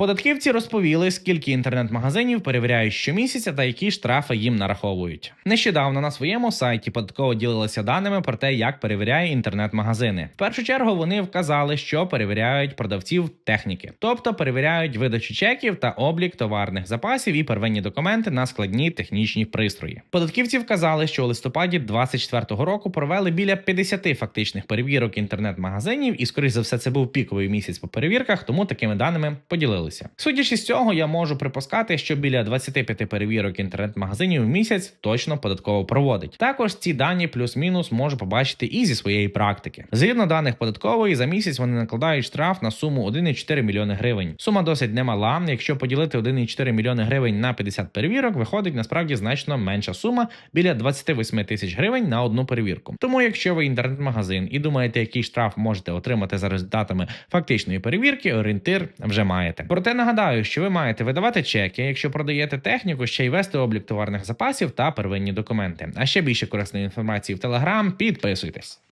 Податківці розповіли, скільки інтернет-магазинів перевіряють щомісяця та які штрафи їм нараховують. Нещодавно на своєму сайті податково ділилися даними про те, як перевіряє інтернет-магазини. В першу чергу вони вказали, що перевіряють продавців техніки, тобто перевіряють видачу чеків та облік товарних запасів і первинні документи на складні технічні пристрої. Податківці вказали, що у листопаді 2024 року провели біля 50 фактичних перевірок інтернет-магазинів, і скоріш за все це був піковий місяць по перевірках, тому такими даними поділилися. Судячи з цього, я можу припускати, що біля 25 перевірок інтернет-магазинів в місяць точно податково проводить. Також ці дані плюс-мінус можу побачити і зі своєї практики. Згідно даних податкової, за місяць вони накладають штраф на суму 1,4 мільйони гривень. Сума досить немала. Якщо поділити 1,4 мільйони гривень на 50 перевірок, виходить насправді значно менша сума біля 28 тисяч гривень на одну перевірку. Тому, якщо ви інтернет-магазин і думаєте, який штраф можете отримати за результатами фактичної перевірки, орієнтир вже маєте. Проте нагадаю, що ви маєте видавати чеки, якщо продаєте техніку, ще й вести облік товарних запасів та первинні документи. А ще більше корисної інформації в Телеграм. Підписуйтесь.